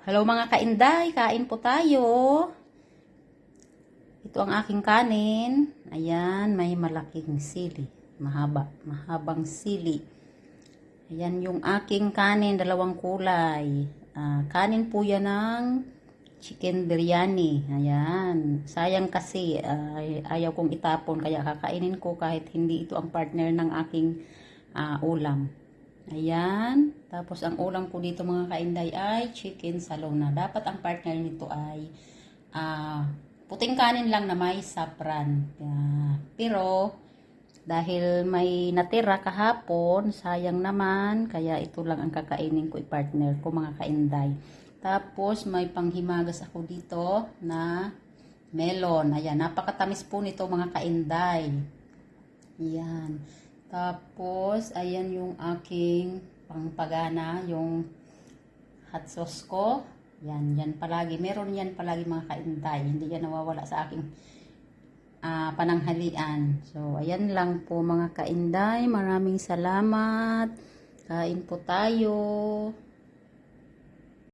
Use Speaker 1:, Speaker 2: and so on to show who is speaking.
Speaker 1: Hello mga kainday, kain po tayo. Ito ang aking kanin. Ayan, may malaking sili. Mahaba, mahabang sili. Ayan yung aking kanin, dalawang kulay. Ah, kanin po yan ng chicken biryani. Ayan. Sayang kasi ay, ayaw kong itapon kaya kakainin ko kahit hindi ito ang partner ng aking ah, ulam. Ayan. Tapos ang ulam ko dito mga kainday ay chicken salona. Dapat ang partner nito ay ah, puting kanin lang na may sapran. Yeah. Pero dahil may natira kahapon, sayang naman, kaya ito lang ang kakainin ko i-partner ko mga kainday. Tapos may panghimagas ako dito na melon. Ayan, napakatamis po nito mga kainday. Ayan. Tapos, ayan yung aking pangpagana, yung hot sauce ko. Yan, yan palagi. Meron yan palagi mga kainday. Hindi yan nawawala sa aking ah, pananghalian. So, ayan lang po mga kainday. Maraming salamat. Kain po tayo.